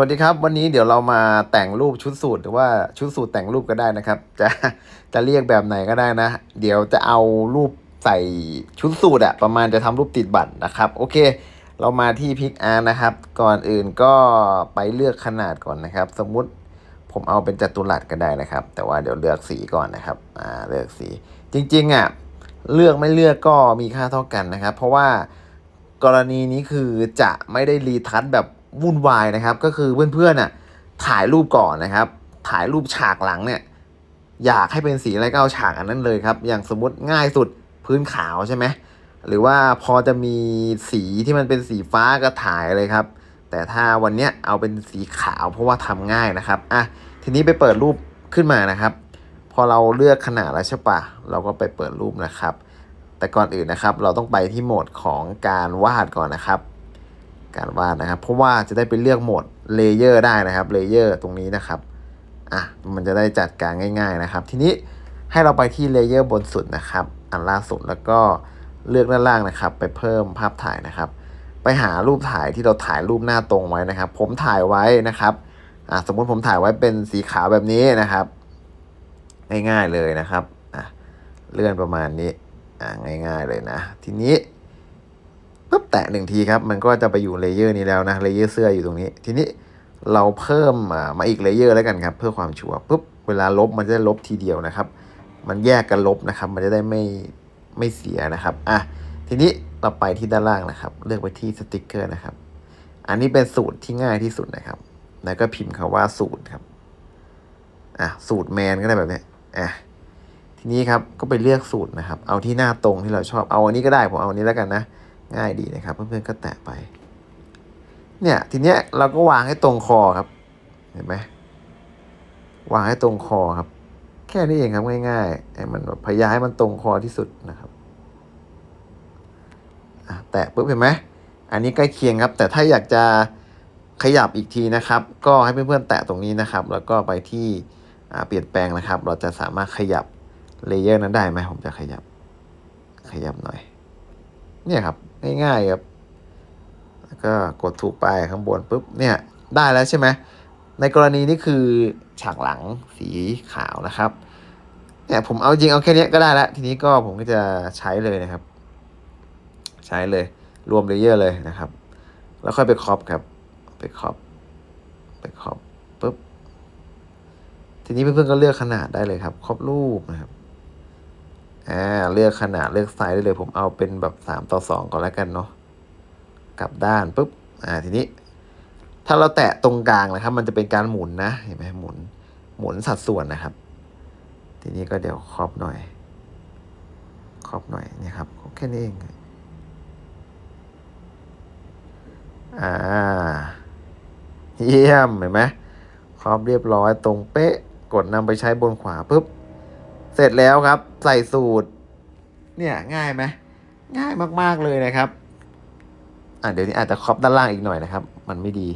วัสดีครับ วันนี้เดี๋ยวเรามาแต่งรูปชุดสูทหรือว่าชุดสูทแต่งรูปก็ได้นะครับ จะจะเรียกแบบไหนก็ได้นะ เดี๋ยวจะเอารูปใส่ชุดสูทอะประมาณจะทำรูปติดบัตรนะครับ โอเค เรามาที่พิกอาร์นะครับ ก่อนอื่นก็ไปเลือกขนาดก่อนนะครับ สมมุติผมเอาเป็นจัตุรัสก็ได้นะครับ แต่ว่าเดี๋ยวเลือกสีก่อนนะครับอ่าเลือกสี จริงๆอะเลือกไม่เลือกก็มีค่าเท่ากันนะครับ เพราะว่ากรณีนี้คือจะไม่ได้รีทัชแบบ วุ่นวายนะครับ ก็คือเพื่อนๆน่ะถ่ายรูปก่อนนะครับ ถ่ายรูปฉากหลังเนี่ย อยากให้เป็นสีอะไรก็เอาฉากอันนั้นเลยครับ อย่างสมมติง่ายสุดพื้นขาวใช่ไหมหรือว่าพอจะมีสีที่มันเป็นสีฟ้าก็ถ่ายเลยครับ แต่ถ้าวันเนี้ยเอาเป็นสีขาวเพราะว่าทำง่ายนะครับอะทีนี้ไปเปิดรูปขึ้นมานะครับ พอเราเลือกขนาดแล้วใช่ปะเราก็ไปเปิดรูปนะครับ แต่ก่อนอื่นนะครับ เราต้องไปที่โหมดของการวาดก่อนนะครับ การวาดนะครับ เพราะว่าจะได้ไปเลือกโหมดเลเยอร์ได้นะครับเลเยอร์ตรงนี้นะครับอะมันจะได้จัดการง่าย ๆนะครับ ทีนี้ให้เราไปที่เลเยอร์บนสุดนะครับ อันล่าสุดแล้วก็เลือกด้านล่างนะครับ ไปเพิ่มภาพถ่ายนะครับ ไปหารูปถ่ายที่เราถ่ายรูปหน้าตรงไว้นะครับ ผมถ่ายไว้นะครับอะสมมุติผมถ่ายไว้เป็นสีขาวแบบนี้นะครับ ง่ายๆเลยนะครับอะเลื่อนประมาณนี้อ่าง่าย ๆเลยนะ ทีนี้ ปุ๊บแตะหนึ่งทีครับ มันก็จะไปอยู่เลเยอร์นี้แล้วนะเลเยอร์เสื้ออยู่ตรงนี้ ทีนี้เราเพิ่มมาอีกเลเยอร์แล้วกันครับ เพื่อความชัวร์ปุ๊บเวลาลบมันจะได้ลบทีเดียวนะครับ มันแยกกันลบนะครับ มันจะได้ไม่ไม่เสียนะครับอะทีนี้เราไปที่ด้านล่างนะครับ เลือกไปที่สติกเกอร์นะครับ อันนี้เป็นสูตรที่ง่ายที่สุดนะครับ แล้วก็พิมพ์คาว่าสูตรครับอะสูตรแมนก็ได้แบบนี้อะทีนี้ครับก็ไปเลือกสูตรนะครับ เอาที่หน้าตรงที่เราชอบเอาอันนี้ก็ได้ผมเอาอันนี้แล้วกันนะ ง่ายดีนะครับ เพื่อนๆก็แตะไป เนี่ยทีเนี้ยเราก็วางให้ตรงคอครับ เห็นไหมวางให้ตรงคอครับ แค่นี้เองครับง่ายๆให้มันพยายามให้มันตรงคอที่สุดนะครับแตะปุ๊บเห็นไหมอันนี้ใกล้เคียงครับ แต่ถ้าอยากจะขยับอีกทีนะครับ ก็ให้เพื่อนๆแตะตรงนี้นะครับ แล้วก็ไปที่เปลี่ยนแปลงนะครับ เราจะสามารถขยับเลเยอร์นั้นได้ไหมผมจะขยับขยับหน่อย เนี่ยครับง่ายๆครับแล้วก็กดถูกไปข้างบนปุ๊บเนี่ยได้แล้วใช่ไหมในกรณีนี้คือฉากหลังสีขาวนะครับเนี่ยผมเอาจริงเอาแค่นี้ก็ได้แล้วทีนี้ก็ผมก็จะใช้เลยนะครับ ใช้เลยรวมเลเยอร์เลยนะครับ แล้วค่อยไปครอปครับ ไปครอปไปครอปปุ๊บทีนี้เพื่อนๆก็เลือกขนาดได้เลยครับ ครอบรูปนะครับ อ่าเลือกขนาดเลือกไซส์ได้เลย ผมเอาเป็นแบบสามต่อสองก่อนแล้วกันเนาะกลับด้านปุ๊บอ่าทีนี้ ถ้าเราแตะตรงกลางนะครับ มันจะเป็นการหมุนนะเห็นไหมหมุนหมุนสัดส่วนนะครับ ทีนี้ก็เดี๋ยวครอบหน่อย ครอบหน่อยนี่ครับแค่นี้เองอ่าเยี่ยมเห็นไหมครอบเรียบร้อยตรงเป๊ะกดนำไปใช้บนขวาปุ๊บ เสร็จแล้วครับ ใส่สูตร เนี่ยง่ายไหมง่ายมากๆเลยนะครับ อะเดี๋ยวนี้อาจจะครอบด้านล่างอีกหน่อยนะครับ มันไม่ดี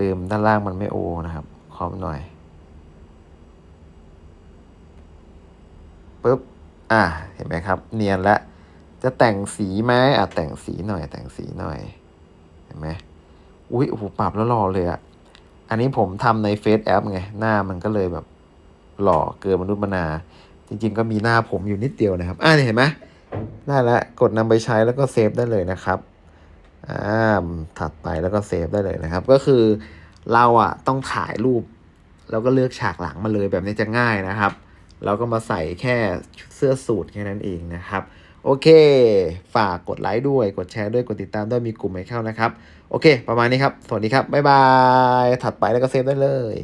ลืมด้านล่างมันไม่โอนะครับครอบหน่อยปุ๊บอะเห็นไหมครับ เนียนล้วจะแต่งสีไหมอะแต่งสีหน่อย แต่งสีหน่อย เห็นไหมอุ้ยโอ้โหปรับแล้วหล่อเลยอะอันนี้ผมทำในเฟซแอปไง หน้ามันก็เลยแบบหล่อเกินมนุษย์มนา จริงๆ ก็มีหน้าผมอยู่นิดเดียวนะครับอ่านี่เห็นไหมได้แล้วกดนำไปใช้แล้วก็เซฟได้เลยนะครับอ่าถัดไปแล้วก็เซฟได้เลยนะครับ ก็คือเราอะต้องถ่ายรูป แล้วก็เลือกฉากหลังมาเลยแบบนี้จะง่ายนะครับ เราก็มาใส่แค่เสื้อสูทแค่นั้นเองนะครับ โอเค ฝากกดไลค์ด้วยกดแชร์ด้วยกดติดตามด้วยมีกลุ่มให้เข้านะครับ โอเค ประมาณนี้ครับ สวัสดีครับ บ๊ายบาย ถัดไปแล้วก็เซฟได้เลย